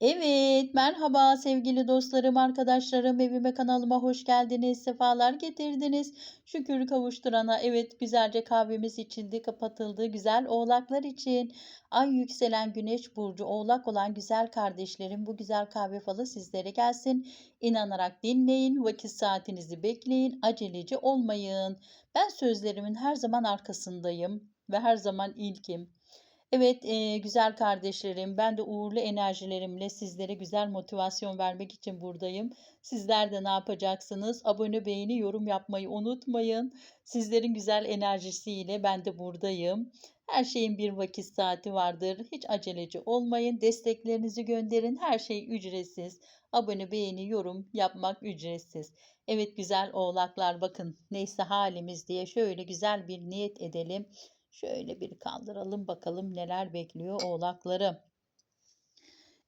Evet, merhaba sevgili dostlarım, arkadaşlarım, evime kanalıma hoş geldiniz, sefalar getirdiniz. Şükür kavuşturana, evet güzelce kahvemiz içildi, kapatıldı. Güzel oğlaklar için ay yükselen güneş burcu oğlak olan güzel kardeşlerim bu güzel kahve falı sizlere gelsin. İnanarak dinleyin, vakit saatinizi bekleyin, aceleci olmayın. Ben sözlerimin her zaman arkasındayım ve her zaman ilkim. Evet, eee, güzel kardeşlerim, ben de uğurlu enerjilerimle sizlere güzel motivasyon vermek için buradayım. Sizler de ne yapacaksınız? Abone, beğeni, yorum yapmayı unutmayın. Sizlerin güzel enerjisiyle ben de buradayım. Her şeyin bir vakit saati vardır. Hiç aceleci olmayın. Desteklerinizi gönderin. Her şey ücretsiz. Abone, beğeni, yorum yapmak ücretsiz. Evet güzel oğlaklar bakın neyse halimiz diye şöyle güzel bir niyet edelim. Şöyle bir kaldıralım bakalım neler bekliyor oğlakları.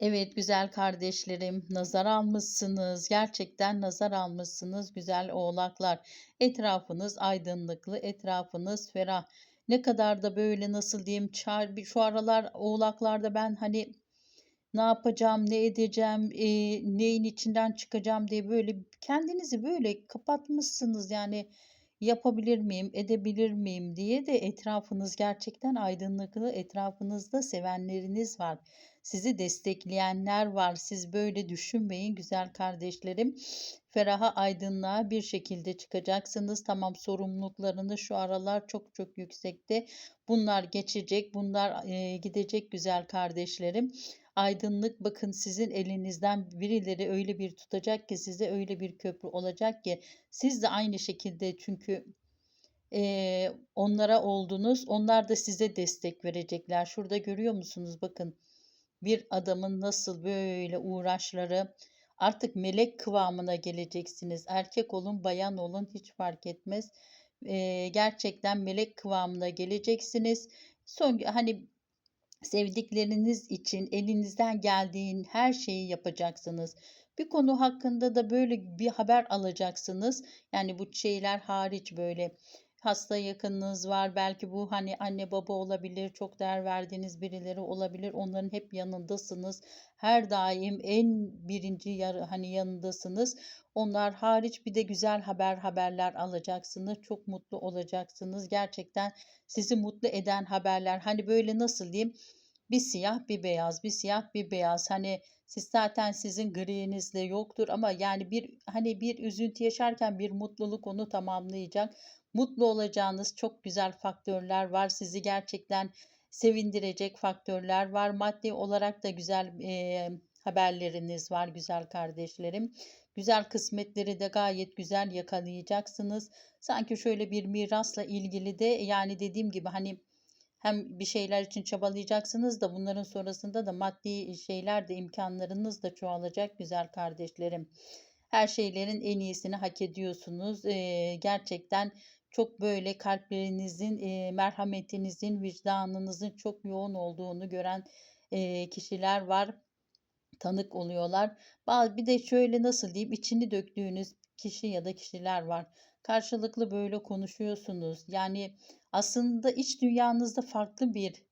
Evet güzel kardeşlerim nazar almışsınız. Gerçekten nazar almışsınız güzel oğlaklar. Etrafınız aydınlıklı, etrafınız ferah. Ne kadar da böyle nasıl diyeyim çar, şu aralar oğlaklarda ben hani ne yapacağım, ne edeceğim, eee, neyin içinden çıkacağım diye böyle kendinizi böyle kapatmışsınız. Yani yapabilir miyim, edebilir miyim diye de etrafınız gerçekten aydınlıklı, etrafınızda sevenleriniz var. Sizi destekleyenler var. Siz böyle düşünmeyin güzel kardeşlerim. Feraha aydınlığa bir şekilde çıkacaksınız. Tamam sorumluluklarınız şu aralar çok çok yüksekte. Bunlar geçecek, bunlar eee, gidecek güzel kardeşlerim. Aydınlık bakın sizin elinizden birileri öyle bir tutacak ki size öyle bir köprü olacak ki siz de aynı şekilde çünkü eee, onlara oldunuz. Onlar da size destek verecekler. Şurada görüyor musunuz? Bakın bir adamın nasıl böyle uğraşları artık melek kıvamına geleceksiniz. Erkek olun, bayan olun hiç fark etmez. Eee, gerçekten melek kıvamına geleceksiniz. Son hani Sevdikleriniz için elinizden geldiğin her şeyi yapacaksınız. Bir konu hakkında da böyle bir haber alacaksınız. Yani bu şeyler hariç böyle hasta yakınınız var. Belki bu hani anne baba olabilir, çok değer verdiğiniz birileri olabilir. Onların hep yanındasınız. Her daim en birinci yarı hani yanındasınız. Onlar hariç bir de güzel haber haberler alacaksınız. Çok mutlu olacaksınız. Gerçekten sizi mutlu eden haberler. Hani böyle nasıl diyeyim? Bir siyah bir beyaz, bir siyah bir beyaz. Hani siz zaten sizin gri'niz de yoktur ama yani bir hani bir üzüntü yaşarken bir mutluluk onu tamamlayacak. Mutlu olacağınız çok güzel faktörler var. Sizi gerçekten sevindirecek faktörler var. Maddi olarak da güzel eee, haberleriniz var güzel kardeşlerim. Güzel kısmetleri de gayet güzel yakalayacaksınız. Sanki şöyle bir mirasla ilgili de yani dediğim gibi hani hem bir şeyler için çabalayacaksınız da bunların sonrasında da maddi şeyler de imkanlarınız da çoğalacak güzel kardeşlerim. Her şeylerin en iyisini hak ediyorsunuz. Eee, gerçekten çok böyle kalplerinizin, eee, merhametinizin, vicdanınızın çok yoğun olduğunu gören eee, kişiler var tanık oluyorlar. Bir de şöyle nasıl diyeyim, içini döktüğünüz kişi ya da kişiler var. Karşılıklı böyle konuşuyorsunuz. Yani aslında iç dünyanızda farklı bir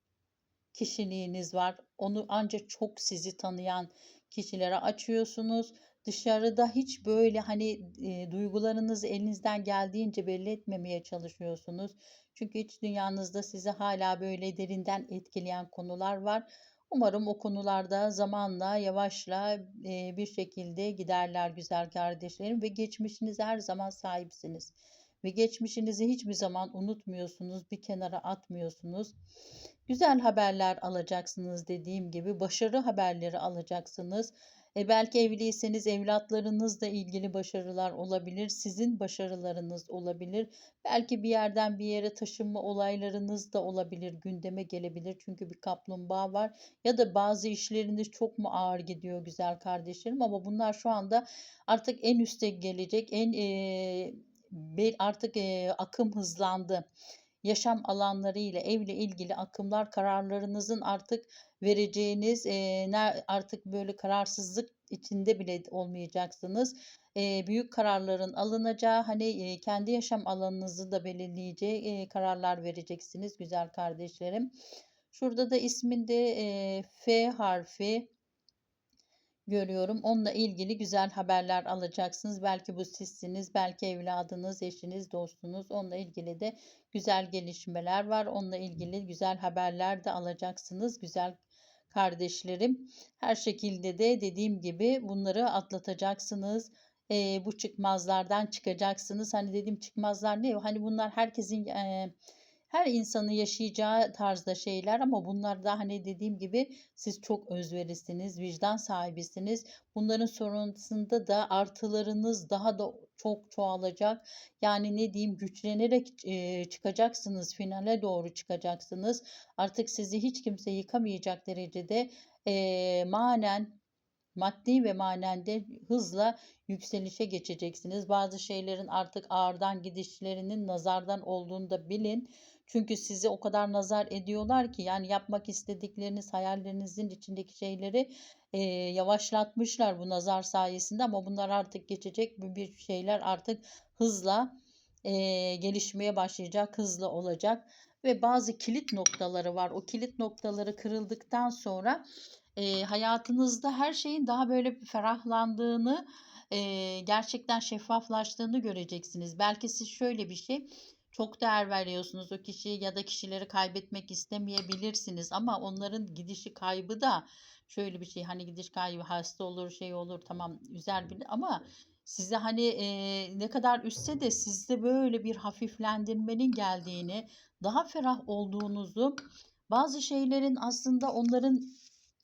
kişiliğiniz var. Onu ancak çok sizi tanıyan kişilere açıyorsunuz. Dışarıda hiç böyle hani e, duygularınızı elinizden geldiğince belli etmemeye çalışıyorsunuz. Çünkü iç dünyanızda sizi hala böyle derinden etkileyen konular var. Umarım o konularda zamanla, yavaşla e, bir şekilde giderler güzel kardeşlerim ve geçmişinize her zaman sahipsiniz. Ve geçmişinizi hiçbir zaman unutmuyorsunuz, bir kenara atmıyorsunuz. Güzel haberler alacaksınız dediğim gibi. Başarı haberleri alacaksınız. E belki evliyseniz evlatlarınızla ilgili başarılar olabilir. Sizin başarılarınız olabilir. Belki bir yerden bir yere taşınma olaylarınız da olabilir. Gündeme gelebilir. Çünkü bir kaplumbağa var. Ya da bazı işleriniz çok mu ağır gidiyor güzel kardeşlerim. Ama bunlar şu anda artık en üste gelecek. En e, artık e, akım hızlandı yaşam alanları ile evle ilgili akımlar kararlarınızın artık vereceğiniz e, artık böyle kararsızlık içinde bile olmayacaksınız. E, büyük kararların alınacağı hani e, kendi yaşam alanınızı da belirleyeceği e, kararlar vereceksiniz güzel kardeşlerim. Şurada da isminde e, F harfi görüyorum. Onunla ilgili güzel haberler alacaksınız. Belki bu sizsiniz, belki evladınız, eşiniz, dostunuz. Onunla ilgili de güzel gelişmeler var. Onunla ilgili güzel haberler de alacaksınız. Güzel kardeşlerim. Her şekilde de dediğim gibi bunları atlatacaksınız. Eee, bu çıkmazlardan çıkacaksınız. Hani dedim çıkmazlar ne? Hani bunlar herkesin eee, her insanın yaşayacağı tarzda şeyler ama bunlar da hani dediğim gibi siz çok özverisiniz, vicdan sahibisiniz. Bunların sonrasında da artılarınız daha da çok çoğalacak. Yani ne diyeyim güçlenerek çıkacaksınız, finale doğru çıkacaksınız. Artık sizi hiç kimse yıkamayacak derecede eee, manen maddi ve manen de hızla yükselişe geçeceksiniz. Bazı şeylerin artık ağırdan gidişlerinin nazardan olduğunu da bilin. Çünkü sizi o kadar nazar ediyorlar ki yani yapmak istedikleriniz, hayallerinizin içindeki şeyleri eee, yavaşlatmışlar bu nazar sayesinde ama bunlar artık geçecek. Bir şeyler artık hızla eee, gelişmeye başlayacak, hızlı olacak ve bazı kilit noktaları var. O kilit noktaları kırıldıktan sonra eee, hayatınızda her şeyin daha böyle bir ferahlandığını, eee, gerçekten şeffaflaştığını göreceksiniz. Belki siz şöyle bir şey, çok değer veriyorsunuz o kişiyi ya da kişileri kaybetmek istemeyebilirsiniz ama onların gidişi kaybı da şöyle bir şey hani gidiş kaybı hasta olur şey olur tamam üzer bile ama size hani eee, ne kadar üzse de sizde böyle bir hafiflendirmenin geldiğini, daha ferah olduğunuzu, bazı şeylerin aslında onların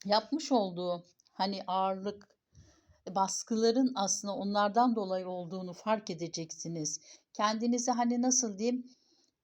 yapmış olduğu hani ağırlık, baskıların aslında onlardan dolayı olduğunu fark edeceksiniz. Kendinizi hani nasıl diyeyim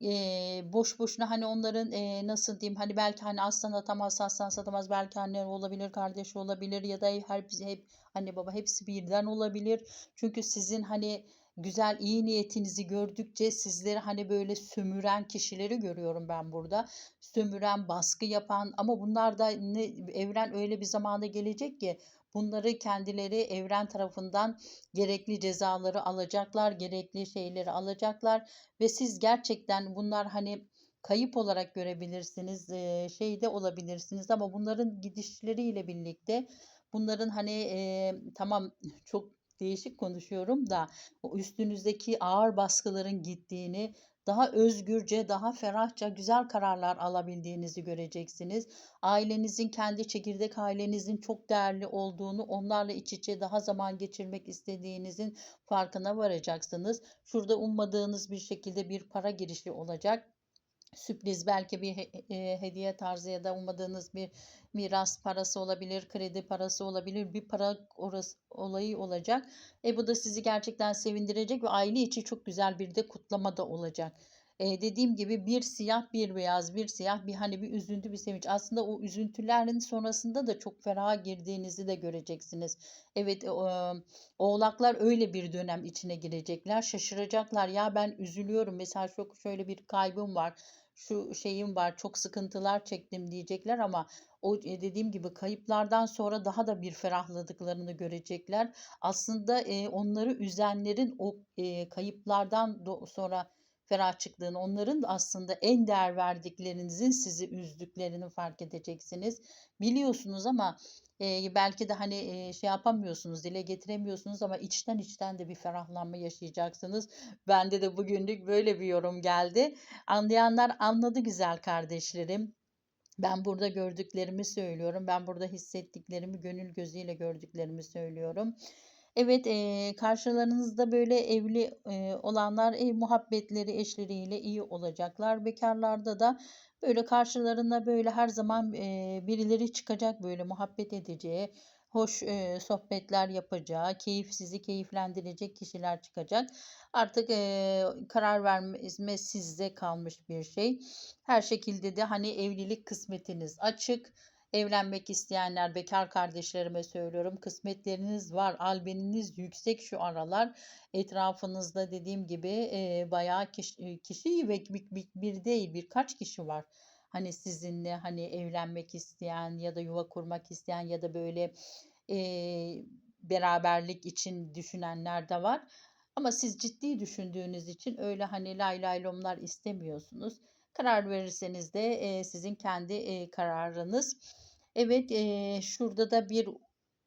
eee, boş boşuna hani onların eee, nasıl diyeyim hani belki hani aslan atamaz aslan satamaz belki anne olabilir kardeş olabilir ya da her hep anne baba hepsi birden olabilir. Çünkü sizin hani güzel iyi niyetinizi gördükçe sizleri hani böyle sömüren kişileri görüyorum ben burada. Sömüren, baskı yapan ama bunlar da ne, evren öyle bir zamanda gelecek ki bunları kendileri evren tarafından gerekli cezaları alacaklar, gerekli şeyleri alacaklar ve siz gerçekten bunlar hani kayıp olarak görebilirsiniz, şeyde olabilirsiniz ama bunların gidişleriyle birlikte bunların hani eee, tamam çok değişik konuşuyorum da o üstünüzdeki ağır baskıların gittiğini, daha özgürce, daha ferahça güzel kararlar alabildiğinizi göreceksiniz. Ailenizin, kendi çekirdek ailenizin çok değerli olduğunu, onlarla iç içe daha zaman geçirmek istediğinizin farkına varacaksınız. Şurada ummadığınız bir şekilde bir para girişi olacak sürpriz belki bir he- e, hediye tarzı ya da ummadığınız bir miras parası olabilir, kredi parası olabilir, bir para orası olayı olacak. E bu da sizi gerçekten sevindirecek ve aile içi çok güzel bir de kutlama da olacak. E, dediğim gibi bir siyah bir beyaz bir siyah bir hani bir üzüntü bir sevinç aslında o üzüntülerin sonrasında da çok feraha girdiğinizi de göreceksiniz. Evet e, oğlaklar öyle bir dönem içine girecekler şaşıracaklar ya ben üzülüyorum mesela çok şöyle bir kaybım var şu şeyim var çok sıkıntılar çektim diyecekler ama o e, dediğim gibi kayıplardan sonra daha da bir ferahladıklarını görecekler. Aslında e, onları üzenlerin o e, kayıplardan sonra ferah çıktığını, onların da aslında en değer verdiklerinizin sizi üzdüklerini fark edeceksiniz. Biliyorsunuz ama e, belki de hani e, şey yapamıyorsunuz, dile getiremiyorsunuz ama içten içten de bir ferahlanma yaşayacaksınız. Bende de bugünlük böyle bir yorum geldi. Anlayanlar anladı güzel kardeşlerim. Ben burada gördüklerimi söylüyorum. Ben burada hissettiklerimi, gönül gözüyle gördüklerimi söylüyorum. Evet, eee, karşılarınızda böyle evli eee, olanlar ev muhabbetleri eşleriyle iyi olacaklar. Bekarlarda da böyle karşılarına böyle her zaman eee, birileri çıkacak böyle muhabbet edeceği, hoş eee, sohbetler yapacağı, keyif sizi keyiflendirecek kişiler çıkacak. Artık eee, karar verme sizde kalmış bir şey. Her şekilde de hani evlilik kısmetiniz açık. Evlenmek isteyenler bekar kardeşlerime söylüyorum. Kısmetleriniz var. Albeniniz yüksek şu aralar. Etrafınızda dediğim gibi e, bayağı kişi, kişi ve bir, bir, bir değil birkaç kişi var. Hani sizinle hani evlenmek isteyen ya da yuva kurmak isteyen ya da böyle e, beraberlik için düşünenler de var. Ama siz ciddi düşündüğünüz için öyle hani lay lay lomlar istemiyorsunuz. Karar verirseniz de e, sizin kendi e, kararınız. Evet, e, şurada da bir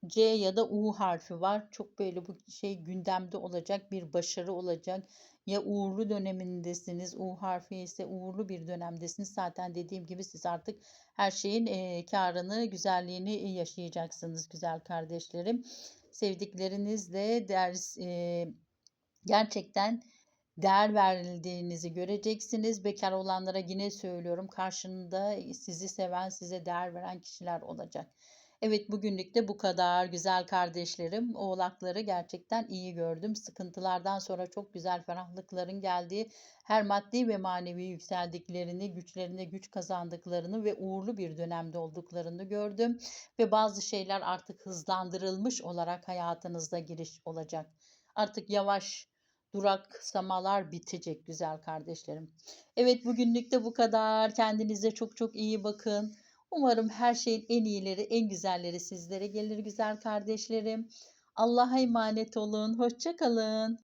C ya da U harfi var. Çok böyle bu şey gündemde olacak bir başarı olacak. Ya uğurlu dönemindesiniz. U harfi ise uğurlu bir dönemdesiniz. Zaten dediğim gibi siz artık her şeyin eee kârını, güzelliğini yaşayacaksınız güzel kardeşlerim. Sevdiklerinizle ders eee, gerçekten değer verildiğinizi göreceksiniz. Bekar olanlara yine söylüyorum. Karşında sizi seven, size değer veren kişiler olacak. Evet bugünlük de bu kadar güzel kardeşlerim. Oğlakları gerçekten iyi gördüm. Sıkıntılardan sonra çok güzel ferahlıkların geldiği, her maddi ve manevi yükseldiklerini, güçlerine güç kazandıklarını ve uğurlu bir dönemde olduklarını gördüm. Ve bazı şeyler artık hızlandırılmış olarak hayatınızda giriş olacak. Artık yavaş duraksamalar bitecek güzel kardeşlerim. Evet bugünlük de bu kadar. Kendinize çok çok iyi bakın. Umarım her şeyin en iyileri, en güzelleri sizlere gelir güzel kardeşlerim. Allah'a emanet olun. Hoşça kalın.